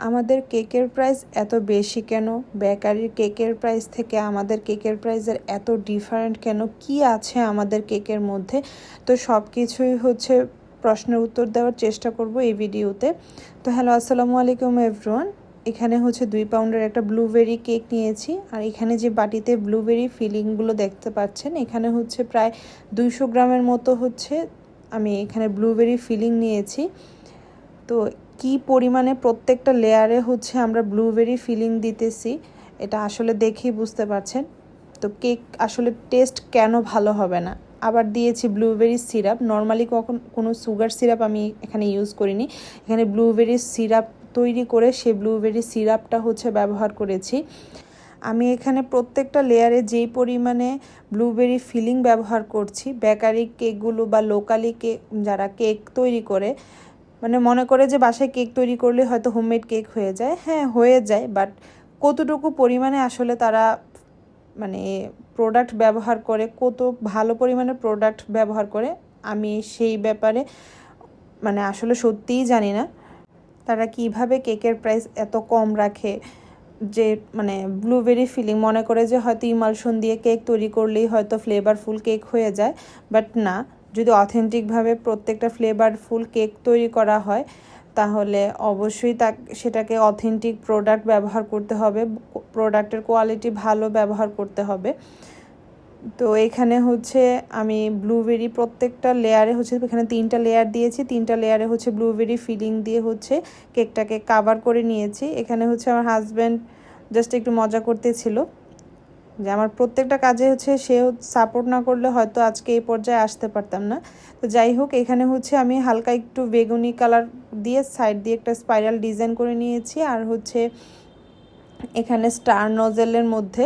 আমাদের কেকের প্রাইস এত বেশি কেন? বেকারির কেকের প্রাইস থেকে আমাদের কেকের প্রাইসের এত ডিফারেন্ট কেন? কি আছে আমাদের কেকের মধ্যে? তো সব কিছুই হচ্ছে প্রশ্নের উত্তর দেওয়ার চেষ্টা করব এই ভিডিওতে। তো হ্যালো আসসালামু আলাইকুম এভরিওয়ান এখানে হচ্ছে দুই পাউন্ডের একটা ব্লুবেরি কেক নিয়েছি। আর এখানে যে বাটিতে ব্লুবেরি ফিলিংগুলো দেখতে পাচ্ছেন, এখানে হচ্ছে প্রায় দুইশো গ্রামের মতো হচ্ছে আমি এখানে ব্লুবেরি ফিলিং নিয়েছি। তো কি পরিমাণে প্রত্যেকটা লেয়ারে হচ্ছে আমরা ব্লুবেরি ফিলিং দিতেছি, এটা আসলে দেখেই বুঝতে পারছেন। তো কেক আসলে টেস্ট কেন ভালো হবে না? আবার দিয়েছি ব্লুবেরি সিরাপ নর্মালি কখন কোনো সুগার সিরাপ আমি এখানে ইউজ করিনি। এখানে ব্লুবেরি সিরাপ তৈরি করে সে ব্লুবেরি সিরাপটা হচ্ছে ব্যবহার করেছি। আমি এখানে প্রত্যেকটা লেয়ারে যেই পরিমাণে ব্লুবেরি ফিলিং ব্যবহার করছি, বেকারি কেকগুলো বা লোকালি কেক যারা কেক তৈরি করে মানে মনে করে যে বাসায় কেক তৈরি করলে হয়তো হোমমেড কেক হয়ে যায়। হ্যাঁ হয়ে যায় বাট কতটুকু পরিমাণে আসলে তারা মানে প্রোডাক্ট ব্যবহার করে, কত ভালো পরিমাণে প্রোডাক্ট ব্যবহার করে, আমি সেই ব্যাপারে মানে আসলে সত্যিই জানি না। তারা কীভাবে কেকের প্রাইস এত কম রাখে, যে মানে ব্লুবেরি ফিলিং মনে করে যে হয়তো ইমালশন দিয়ে কেক তৈরি করলেই হয়তো ফ্লেভারফুল কেক হয়ে যায় বাট না। যদি অথেন্টিকভাবে প্রত্যেকটা ফ্লেভারফুল কেক তৈরি করা হয়, তাহলে অবশ্যই তা, সেটাকে অথেন্টিক প্রোডাক্ট ব্যবহার করতে হবে প্রোডাক্টের কোয়ালিটি ভালো ব্যবহার করতে হবে। তো এখানে হচ্ছে আমি ব্লুবেরি প্রত্যেকটা লেয়ারে হচ্ছে, এখানে তিনটা লেয়ার দিয়েছি, তিনটা লেয়ারে হচ্ছে ব্লুবেরি ফিলিং দিয়ে হচ্ছে কেকটাকে কাভার করে নিয়েছি। এখানে হচ্ছে আমার হাজব্যান্ড জাস্ট একটু মজা করতেছিল। যে আমার প্রত্যেকটা কাজে হচ্ছে সে সাপোর্ট না করলে হয়তো আজকে এই পর্যায়ে আসতে পারতাম না। তো যাই হোক, এখানে হচ্ছে আমি হালকা একটু বেগুনি কালার দিয়ে সাইড দিয়ে একটা স্পাইরাল ডিজাইন করে নিয়েছি। আর হচ্ছে এখানে স্টার নজেলের মধ্যে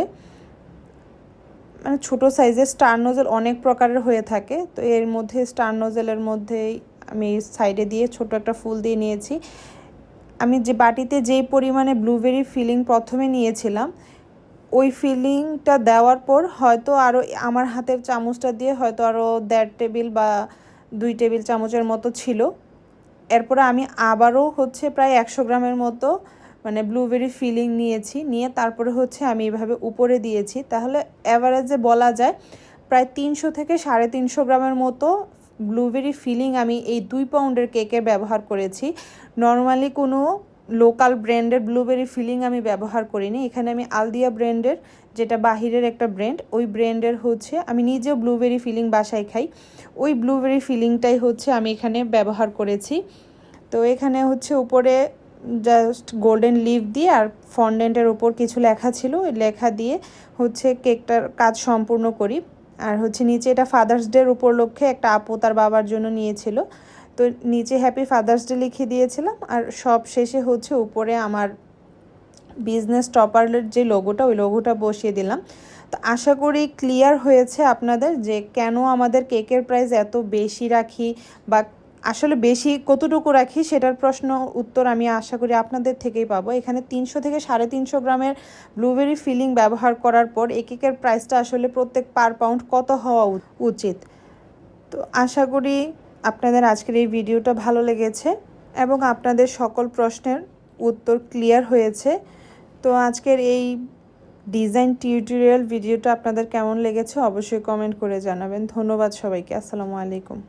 মানে ছোটো সাইজের স্টার নজেল অনেক প্রকারের হয়ে থাকে। তো এর মধ্যে স্টার নজেলের মধ্যেই আমি সাইডে দিয়ে ছোট একটা ফুল দিয়ে নিয়েছি। আমি যে বাটিতে যেই পরিমাণে ব্লুবেরি ফিলিং প্রথমে নিয়েছিলাম ওই ফিলিংটা দেওয়ার পর হয়তো আরও আমার হাতের চামচটা দিয়ে হয়তো আরও দেড় টেবিল বা দুই টেবিল চামচের মতো ছিল। এরপরে আমি আবারও হচ্ছে প্রায় একশো গ্রামের মতো মানে ব্লুবেরি ফিলিং নিয়েছি। নিয়ে তারপরে হচ্ছে আমি এভাবে উপরে দিয়েছি। তাহলে অ্যাভারেজে বলা যায় প্রায় তিনশো থেকে সাড়ে তিনশো গ্রামের মতো ব্লুবেরি ফিলিং আমি এই দুই পাউন্ডের কেকে ব্যবহার করেছি। নর্মালি কোনো লোকাল ব্র্যান্ডের ব্লুবেরি ফিলিং আমি ব্যবহার করিনি। এখানে আমি আলদিয়া ব্র্যান্ডের যেটা বাহিরের একটা ব্র্যান্ড ওই ব্র্যান্ডের হচ্ছে, আমি নিজেও ব্লুবেরি ফিলিং বাসায় খাই। ওই ব্লুবেরি ফিলিংটাই হচ্ছে আমি এখানে ব্যবহার করেছি। তো এখানে হচ্ছে উপরে জাস্ট গোল্ডেন লিভ দিয়ে আর ফন্ডেন্টের ওপর কিছু লেখা ছিল, ওই লেখা দিয়ে হচ্ছে কেকটার কাজ সম্পূর্ণ করি। আর হচ্ছে নিচে এটা ফাদার্স ডের উপলক্ষে একটা আপু তার বাবার জন্য নিয়েছিল। তো নিচে হ্যাপি ফাদার্স ডে লিখে দিয়েছিলাম আর সব শেষে হচ্ছে উপরে আমার বিজনেস টপারের যে লোগোটা ওই লোগোটা বসিয়ে দিলাম। তো আশা করি ক্লিয়ার হয়েছে আপনাদের যে কেন আমাদের কেকের প্রাইস এত বেশি রাখি বা আসলে বেশি কতটুকু রাখি সেটার প্রশ্ন উত্তর আমি আশা করি আপনাদের থেকেই পাবো। এখানে তিনশো থেকে সাড়ে তিনশো গ্রামের ব্লুবেরি ফিলিং ব্যবহার করার পর এই কেকের প্রাইসটা আসলে প্রত্যেক পার পাউন্ড কত হওয়া উচিত? তো আশা করি আপনাদের আজকের এই ভিডিওটা ভালো লেগেছে এবং আপনাদের সকল প্রশ্নের উত্তর ক্লিয়ার হয়েছে। তো আজকের এই ডিজাইন টিউটোরিয়াল ভিডিওটা আপনাদের কেমন লেগেছে অবশ্যই কমেন্ট করে জানাবেন। ধন্যবাদ সবাইকে। আসসালামু আলাইকুম।